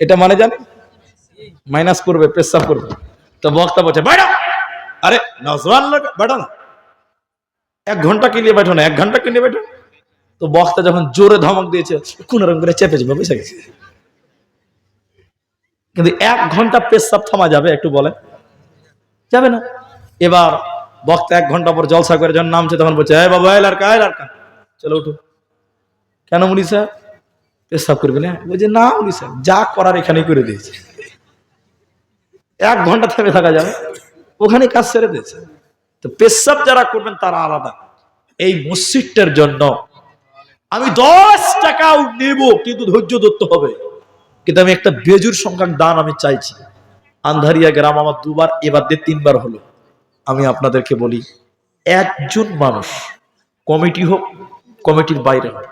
এটা মানে জানেন? মাইনাস করবে পেশাব করবে। তো বক্তা বলছে, বাইডা! আরে, নজওয়ান লোক না। এক ঘণ্টা কিনলে বেঠো না, এক ঘণ্টা কিনলে বেঠো তো বক্তা যখন জোরে ধমক দিয়েছে, কোন রকম করে চেপে যাবে বুঝে গেছে। কিন্তু এক ঘণ্টা পেশাব থামা যাবে, একটু বলেন। যাবে না। এবার বক্তা এক ঘণ্টা পর জলসা করে যখন নামছে, তখন বলছে হ্যাঁ বাবা এলার কা এলার কা চলো উঠো। কেন মুনি স্যার? পেশাব করবে না? বলছে না মুনি স্যার, যা করার এখানেই করে দিয়েছে। এক ঘণ্টা থেমে থাকা যাবে। ওখানে কাজ ছেড়ে দিয়েছে। তো পেশাব যারা করবেন, তারা আলাদা। এই মসজিদটার জন্য আমি দশ টাকাও নেব, কিন্তু ধৈর্য ধরতে হবে। কিন্তু আমি একটা বেজুর সংখ্যক দান আমি চাইছি। আন্ধারিয়া গ্রাম আমার দুবার, এবার দিয়ে তিনবার হলো। আমি আপনাদেরকে বলি, একজন মানুষ কমিটি হোক, কমিটির বাইরে হোক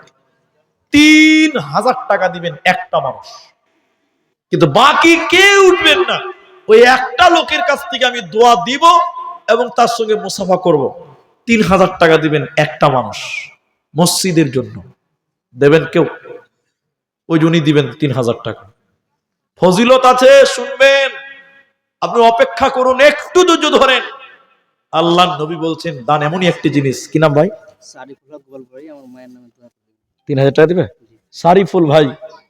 তিন হাজার টাকা দিবেন একটা মানুষ। কিন্তু বাকি কেউ উঠবেন না। ওই একটা লোকের কাছ থেকে আমি দোয়া দিব এবং তার সঙ্গে মুসাফা করব। তিন হাজার টাকা দিবেন একটা মানুষ মসজিদের জন্য। দেবেন কেউ? ওই জন্যই দিবেন তিন হাজার টাকা। ফজিলত আছে, শুনবেন। আপনি অপেক্ষা করুন, একটু ধৈর্য ধরেন। আল্লাহ নবী বলছেন, দান এমনই একটি জিনিস। কি নাম ভাই? আমার মায়ের নামে। তিন হাজার টাকা দিবে? সারিফুল ভাই,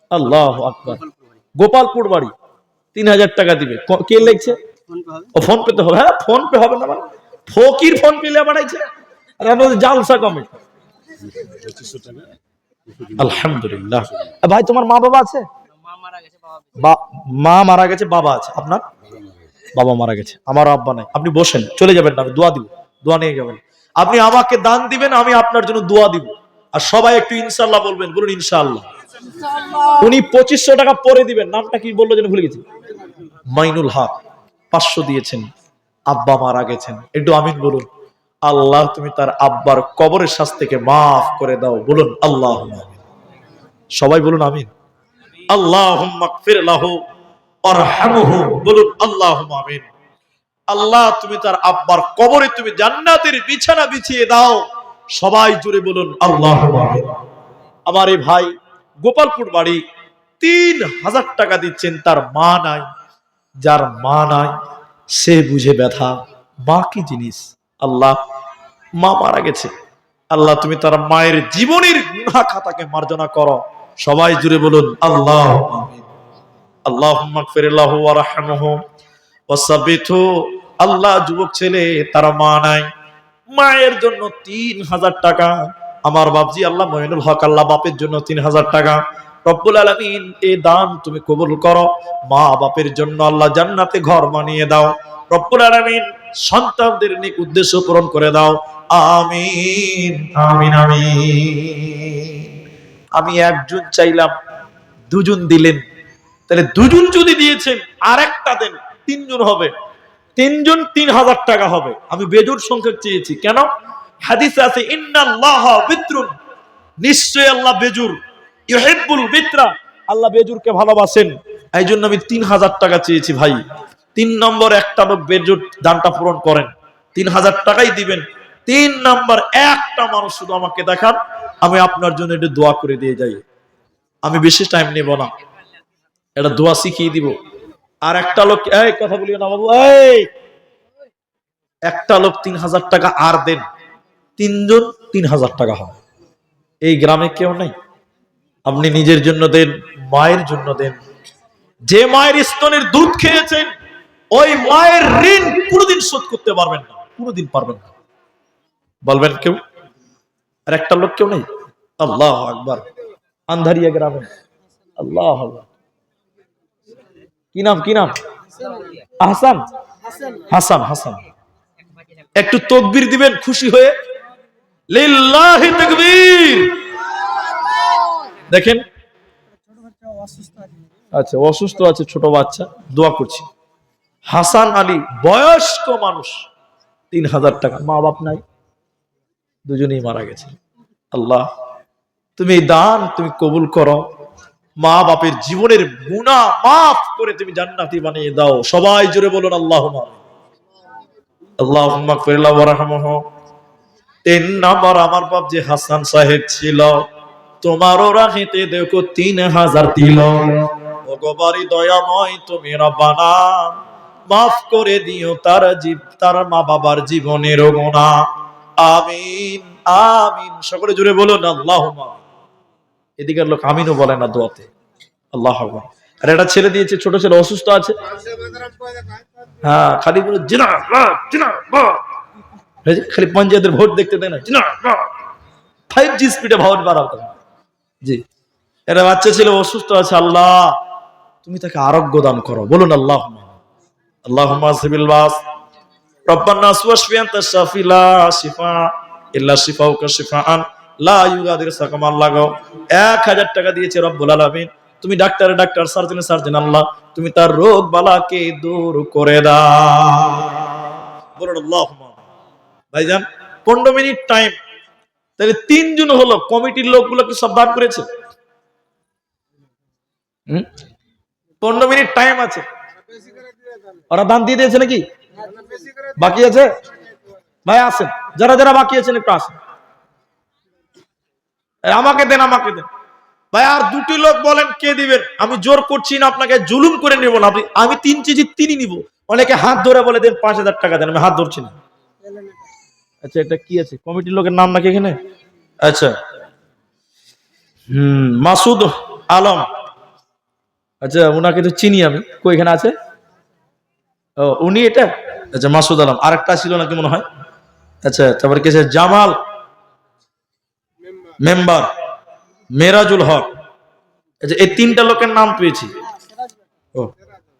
আল্লাহ আকবার। গোপালপুরি বাড়ি, তিন হাজার টাকা দিবে। ক- কে লিখছে? ফোন পে ও পেতে হবে। হ্যাঁ ফোন পে হবে না মানে। ফকির ফোন পেলে বাড়াইছে আর আপনাদের জালসা কমে। আলহামদুলিল্লাহ। ভাই, তোমার মা বাবা আছে? মা মারা গেছে, বাবা আছে। আপনার? বাবা মারা গেছে। আমার আব্বা নাই। আপনি বসেন, চলে যাবেন না, আমি দোয়া দিব। দোয়া নিয়ে যাবেন। আপনি আমাকে দান দিবেন, আমি আপনার জন্য দোয়া দিব। আর সবাই একটু ইনশাল্লাহ বলবেন বলুন ইনশাআল্লাহ। উনি পঁচিশশো টাকা পরে দিবেন নামটা কি বলল যেন ভুলে গেছি। মাইনুল হক পাঁচশো দিয়েছেন আব্বা মারা গেছেন। একটু আমিন বলুন আল্লাহ তুমি তার আব্বার কবরের শ্বাস থেকে মাফ করে দাও বলুন আল্লাহ সবাই বলুন আমিন। আল্লাহ বলুন আল্লাহ আমিন। আল্লাহ তুমি তার আব্বার কবরে তুমি জান্নাতের বিছানা বিছিয়ে দাও। সবাই জুড়ে বলুন, আল্লাহ আমার এই ভাই গোপালপুর বাড়ি তিন হাজার টাকা দিচ্ছেন, তার মা নাই। যার মা নাই, সে বুঝে ব্যথা। মা কি জিনিস? আল্লাহ, মা মারা গেছে। আল্লাহ, তুমি তার মায়ের জীবনের গুণা খাতাকে মার্জনা করো। সবাই জুড়ে বলুন, আল্লাহ আল্লাহ আল্লাহ যুবক ছেলে, তার মা নাই। মায়ের জন্য তিন হাজার টাকা, আমার বাপজি আল্লাহ মহিনুল হক, আল্লাহ বাপের জন্য তিন হাজার টাকা। রব্বুল আলমিন এই দান তুমি কবুল করো, মা বাপের জন্য আল্লাহ জান্নাতে ঘর বানিয়ে দাও। রব্বুল আলমিন, সন্তানদের নিক উদ্দেশ্য পূরণ করে দাও। আমিন আমিন আমি একজন চাইলাম, দুজন দিলেন। তাহলে দুজন যদি দিয়েছেন আর একটা দেন, তিনজন হবে। তিনজন তিন হাজার টাকা হবে। আমি বেজুর সংখ্যা চেয়েছি। কেন? হাদিসে আছে নিশ্চয় আল্লাহ বেজুর আল্লাহ বেজুরকে ভালোবাসেন। এই জন্য আমি তিন হাজার টাকা চেয়েছি ভাই। তিন নম্বর একটা লোক বেজুর দানটা পূরণ করেন। তিন হাজার টাকাই দিবেন। তিন নম্বর একটা মানুষ শুধু আমাকে দেখান। আমি আপনার জন্য একটু দোয়া করে দিয়ে যাই। আমি বেশি টাইম নেব না। এটা দোয়া শিখিয়ে দিব। আর একটা লোক, এই কথা বলিও না বাবু, এই! একটা লোক তিন হাজার টাকা আর দেন, তিনজন তিন হাজার টাকা হবে এই গ্রামে কেউ নেই। আপনি নিজের জন্য দেন, মায়ের জন্য দেন। যে মায়ের স্তনের দুধ খেয়েছেন, ওই মায়ের ঋণ কোনোদিন শোধ করতে পারবেন না, কোনোদিন পারবেন না। বলবেন কেউ? আর একটা লোক কেউ নেই? আল্লাহ আকবার। আন্ধারিয়া গ্রামে। আল্লাহ আল্লাহ কি নাম কি নাম? হাসান? হাসান হাসান। একটু তকবির দিবেন, খুশি হয়ে। লিল্লাহি তাকবীর। দেখেন। আচ্ছা অসুস্থ আছে ছোট বাচ্চা, দোয়া করছি। হাসান আলী, বয়স্ক মানুষ, তিন হাজার টাকা। মা বাপ নাই, দুজনেই মারা গেছে। আল্লাহ, তুমি দান, তুমি কবুল করো। মা বাপের জীবনের গুণা মাফ করে তুমি জান্নাতি বানিয়ে দাও। সবাই জুড়ে বলুন আল্লাহ আল্লাহ তিন নাম্বার, আমার বাপ যে হাসান সাহেব ছিল, তোমারও রাখিতে দেখো তিন হাজার দয়াময়, তুমি রব্বানা, মাফ করে দিও তার জীব, তার মা বাবার জীবনের গোনা আমিন আমিন। সকলে জুড়ে বলুন আল্লাহ এদিকের লোক আমিনও বলে না দোয়াতে। আল্লাহ আর একটা ছেলে দিয়েছে, ছোট ছেলে অসুস্থ আছে। হ্যাঁ খালি বলে খালি পঞ্চায়েতের ভোট দেখতে দেয় না ফাইভ জি স্পিডে ভোট বাড়াতে জি। এটা বাচ্চা ছেলে অসুস্থ আছে, আল্লাহ, তুমি তাকে আরোগ্য দান করো। বলুন আল্লাহ আল্লাহ সিবিল বাস। রব্বান নাস ওয়াশফি আনতা শাফি লা শিফা, ইল্লা শিফাউকা শিফাআন। লা ইউগাদির সাকামান লাগাও। 1000 টাকা দিয়েছে রব্বুল আলামিন। তুমি doctor doctor, surgeon surgeon, Allah. তুমি তার রোগ বালাকে দূর করে দাও। বলুন আল্লাহ ভাইজান 15 মিনিট টাইম তাহলে তিনজন হলো, কমিটির লোকগুলো কি সব দান করেছে? পনেরো মিনিট টাইম আছে। ওরা দান দিয়ে দিয়েছে নাকি? বাকি আছে? ভাই, আসেন। যারা যারা বাকি আছেন, একটু আসেন। আমাকে দেন আমাকে দেন। ভাই, আর দুটি লোক বলেন, কে দিবেন? আমি জোর করছি না, আপনাকে জুলুম করে নেব না। আপনি, আমি তিন কেজি তিনি নিব। অনেকে হাত ধরে বলে দেন, পাঁচ হাজার টাকা দেন, আমি হাত ধরছি না। আচ্ছা এটা কি আছে? কমিটির লোকের নাম নাকি এখানে? আচ্ছা। হুম, মাসুদ আলম। আচ্ছা উনাকে তো চিনি আমি। কই এখানে আছে? ও, উনি এটা? আচ্ছা মাসুদ আলম। আরেকটা ছিল নাকি মনে হয়? আচ্ছা তারপরে কে? জামাল। মেম্বার মেরাজুল হক। আচ্ছা এই তিনটা লোকের নাম পেয়েছি। ও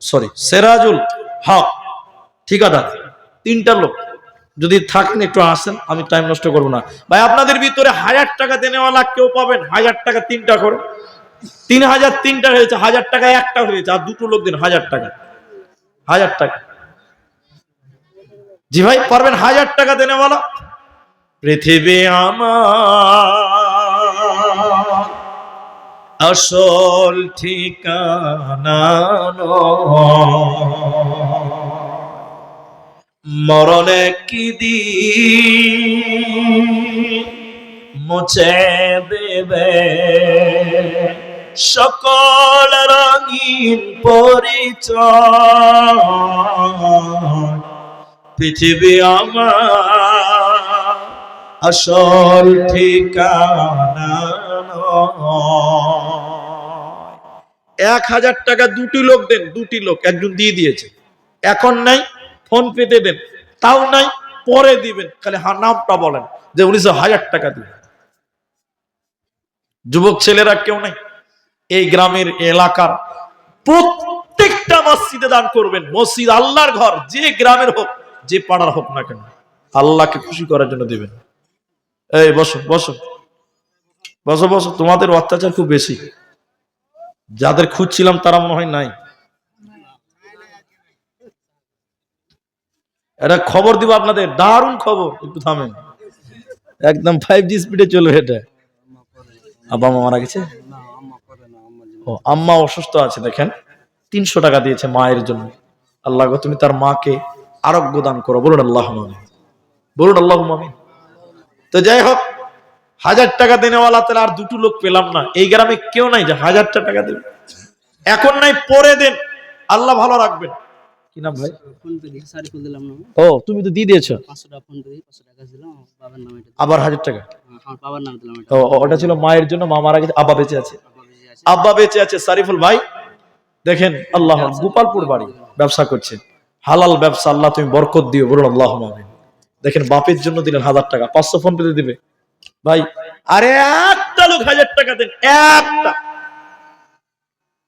সরি সেরাজুল হক। ঠিক ঠিকাদার তিনটা লোক। যদি থাকেন একটু আসেন, আমি টাইম নষ্ট করব না। ভাই, আপনাদের ভিতরে হাজার টাকা দেনেওয়ালা কেউ পাবেন? হাজার টাকা তিনটা করে। তিন হাজার তিনটা হয়েছে, হাজার টাকা একটা হয়েছে, আর দুটো লোক দিন হাজার টাকা। হাজার টাকা। জি ভাই, পারবেন হাজার টাকা দেনেওয়ালা পৃথিবী আমার আসল ঠিকানা। মরণে কি দিন মুছে দেবে সকল রঙিন পরিচয় পৃথিবী আমার আসল ঠিকানা। এক হাজার টাকা দুটি লোক দেন, দুটি লোক, একজন দিয়ে দিয়েছে। এখন নাই ফোন পেতে দেন। তাও নাই, পরে দিবেন। খালি নামটা বলেন, যে উনিশশো হাজার টাকা দিবেন যুবক ছেলেরা কেউ নাই। এই গ্রামের এলাকার প্রত্যেকটা মসজিদে দান করবেন। মসজিদ আল্লাহর ঘর, যে গ্রামের হোক, যে পাড়ার হোক না কেন। আল্লাহকে খুশি করার জন্য দিবেন। এই, বসো বসো। বসো বসো। তোমাদের অত্যাচার খুব বেশি। যাদের খুঁজছিলাম, তারা মনে হয় নাই। এটা খবর দিব আপনাদের, দারুণ খবর, একটু থামেন। একদম ফাইভ জি স্পিডে চলবে এটা। আব্বা মা মারা গেছে? ও, আম্মা অসুস্থ আছে, দেখেন। তিনশো টাকা দিয়েছে মায়ের জন্য। আল্লাহ তুমি তার মাকে আরোগ্য দান করো, বলুন আল্লাহ। বলুন আল্লাহ। তো যাই হোক হাজার টাকা দেনেওয়ালা তাহলে আর দুটো লোক পেলাম না। এই গ্রামে কেউ নাই যে হাজারটা টাকা দেবে। এখন নাই পরে দেন। আল্লাহ ভালো রাখবেন। কি নাম ভাই। ও তুমি তো দিয়ে দিয়েছ। পাঁচশো টাকা ফোন পে দিয়ে পাঁচশো টাকা দিলাম আমার বাবার নামে এটা আবার হাজার টাকা? হ্যাঁ, আমার বাবার নামে দিলাম এটা। ও ও, ওটা ছিল মায়ের জন্য মা মারা গেছে আব্বা বেঁচে আছে। আব্বা বেঁচে আছে। সারিফুল ভাই। দেখেন আল্লাহ গোপালপুর বাড়ি ব্যবসা করছেন হালাল ব্যবসা আল্লাহ তুমি বরকত দিও বলুন আল্লাহ দেখেন বাপের জন্য দিলেন হাজার টাকা পাঁচশো ফোন পেতে দিবে। ভাই, আরে একটা লোক হাজার টাকা দেন, একটা।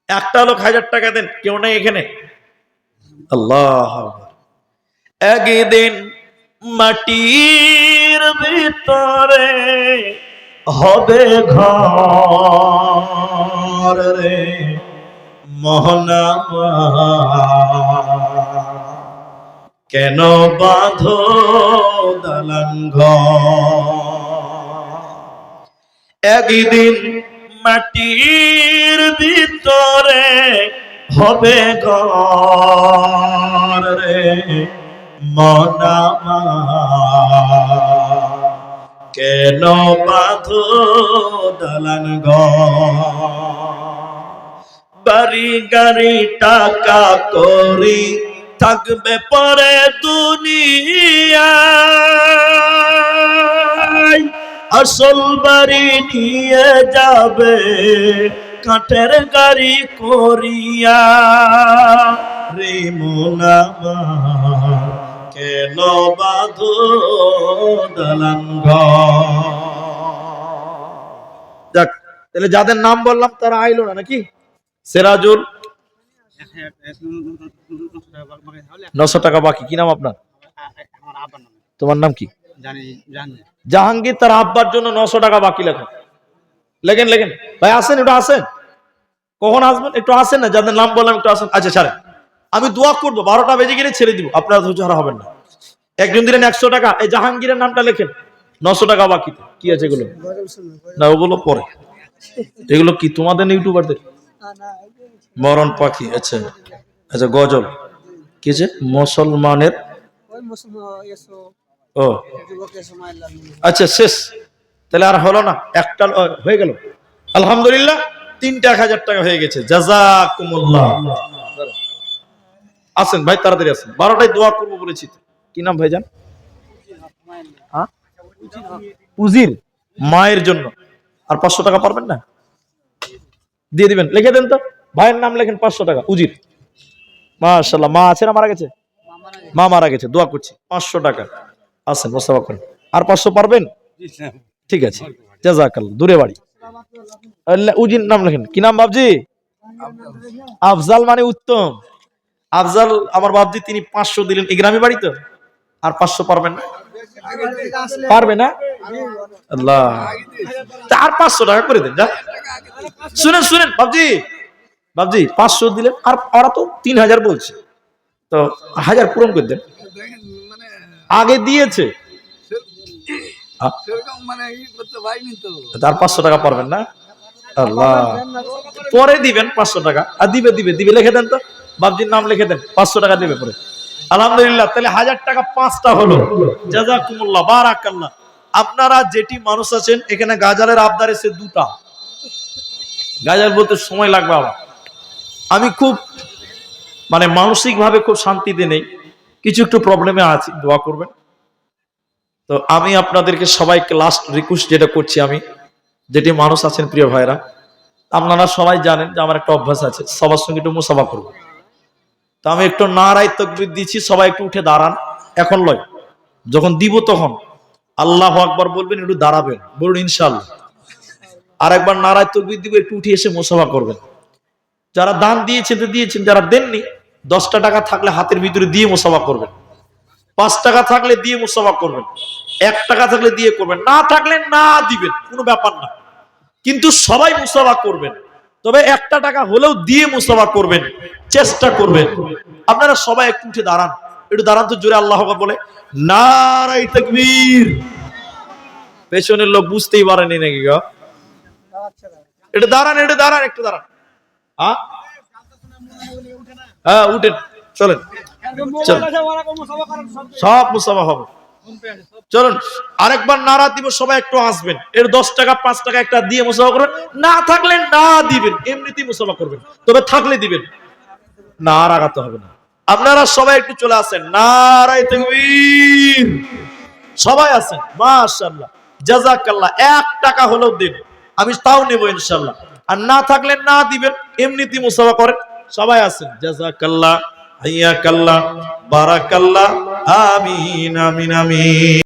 একটা লোক হাজার টাকা দেন, কেউ নাই এখানে। আল্লাহ একদিন মাটির ভিতরে হবে ঘর রে মোহনামা কেন বাঁধো দালান? একদিন মাটির ভিতরে হবে রে মনামা কেন বাঁধো দালান ঘর? বাড়ি গাড়ি টাকা করি, থাকবে পরে দুনিয়ায়। আসল বাড়ি নিয়ে যাবে কাঠের গাড়ি করিয়া। রে মোনামা কেন বাধো দালান যাক তাহলে যাদের নাম বললাম তারা আইলো না নাকি? সেরাজুল। নশো টাকা বাকি কি নাম আপনার? তোমার নাম কি? জাহাঙ্গীর তার আব্বার জন্য নশো টাকা বাকি লেখেন লেখেন লেখেন। ভাই আসেন একটু আসেন। কখন আসবেন? একটু আসেন না যাদের নাম বললাম একটু আসেন। আচ্ছা ছাড়েন। আমি দোয়া করব বারোটা বেজে গেলে ছেড়ে দিব আপনারা ধৈর্য হারা হবেন না। একজন দিলেন একশো টাকা এই জাহাঙ্গীরের নামটা লেখেন নশো টাকা বাকি কি আছে এগুলো? না ওগুলো পরে। এগুলো কি তোমাদের ইউটিউবারদের? মরণ পাখি আচ্ছা। আচ্ছা গজল। কি আছে? মুসলমানের মুসলমান এসো ও। আচ্ছা শেষ। তাহলে আর হলো না। একটা হয়ে গেল। আলহামদুলিল্লাহ, তিনটা এক হাজার টাকা হয়ে গেছে। আসেন, ভাই, তাড়াতাড়ি আসেন। বারোটায় দোয়া করব বলেছি কি নাম, ভাইজান? হ্যাঁ? উজির, মায়ের জন্য। আর পাঁচশো টাকা পারবেন না? দিয়ে দিবেন। লিখে দেন তো। ভাইয়ের নাম লেখেন পাঁচশো টাকা। উজির। মাশাল্লাহ মা আছে না, মারা গেছে? মা মারা গেছে। দোয়া করছি। পাঁচশো টাকা। আসেন মোস্তাফা করেন আর পাঁচশো পারবেন? ঠিক আছে। জাজাকাল্লাহ দূরে বাড়ি। উজির নাম লেখেন। কি নাম বাবজি আফজাল মানে উত্তম। আফজাল আমার বাবজি তিনি পাঁচশো দিলেন। এই গ্রামে বাড়ি তো? আর পাঁচশো পারবেন না? পারবে না? আল্লাহ। আর পাঁচশো টাকা করে দেন যা। শুনেন শুনেন বাবজি বাবজি পাঁচশো দিলেন। আর ওরা তো তিন হাজার বলছে। তো হাজার পূরণ করে দেন। আগে দিয়েছে। আ? তার পাঁচশো টাকা পারবেন না? আল্লাহ। পরে দিবেন পাঁচশো টাকা। আর দিবে দিবে দিবে। লিখে দেন তো। বাবজির নাম লিখে দেন। পাঁচশো টাকা দিবে পরে। আলহামদুলিল্লাহ তাহলে হাজার টাকা পাঁচটা হলো। জাজাকুমুল্লাহ বারাকাল্লাহ। আপনারা যেটি মানুষ আছেন এখানে গাজারের আবদার এসে দুটা। গাজার বলতে সময় লাগবে আবার। আমি খুব মানে মানসিক ভাবে খুব শান্তিতে নেই। কিছু একটু প্রবলেমে আছি, দোয়া করবেন। তো আমি আপনাদেরকে সবাইকে লাস্ট রিকোয়েস্ট যেটা করছি আমি, যেটি মানুষ আছেন প্রিয় ভাইরা, আপনারা সবাই জানেন যে আমার একটা অভ্যাস আছে, সবার সঙ্গে একটু মুসাফা করব। তো আমি একটু নারায় তকবির দিচ্ছি, সবাই একটু উঠে দাঁড়ান, এখন লয়। যখন দিব তখন আল্লাহ আকবার বলবেন, একটু দাঁড়াবেন, বলুন ইনশাল্লাহ আর একবার নারায় তকবির দিব, একটু উঠে এসে মুসাফা করবেন। যারা দান দিয়েছেন তো দিয়েছেন, যারা দেননি দশটা টাকা থাকলে হাতের ভিতরে দিয়ে মুসাফা করবেন। পাঁচ টাকা থাকলে দিয়ে মুসাফা করবেন। এক টাকা থাকলে দিয়ে করবেন। না থাকলে না দিবেন, কোনো ব্যাপার না। কিন্তু সবাই মুসাফা করবেন। তবে একটা টাকা হলেও দিয়ে মুসাফা করবেন, চেষ্টা করবেন। আপনারা সবাই একটু উঠে দাঁড়ান। একটু দাঁড়ান তো জোরে আল্লাহ বলে নারাই পেছনের লোক বুঝতেই পারেনি নাকি গো? একটু দাঁড়ান এটা দাঁড়ান, একটু দাঁড়ান। হ্যাঁ হ্যাঁ উঠেন। চলেন। সব মুসাফা হবে। চলুন, আরেকবার নারা দিব, সবাই একটু আসবেন এর দশ টাকা, পাঁচ টাকা একটা দিয়ে মুসাফা করবেন। না থাকলে না দিবেন, এমনিতেই মুসাফা করবেন। তবে থাকলে দিবেন। না রাগাতে হবে না। আপনারা সবাই একটু চলে আসেন। নারাই তাকবীর। সবাই আছেন মাশাআল্লাহ। জাযাকাল্লাহ। এক টাকা হলেও দিন। আমি তাও নেব ইনশাআল্লাহ। আর না থাকলে না দিবেন, এমনিতেই মুসাফা করেন। সবাই আছেন। জাযাকাল্লাহ হাইয়াকাল্লাহ বারাকাল্লাহ আমিন আমিন আমিন।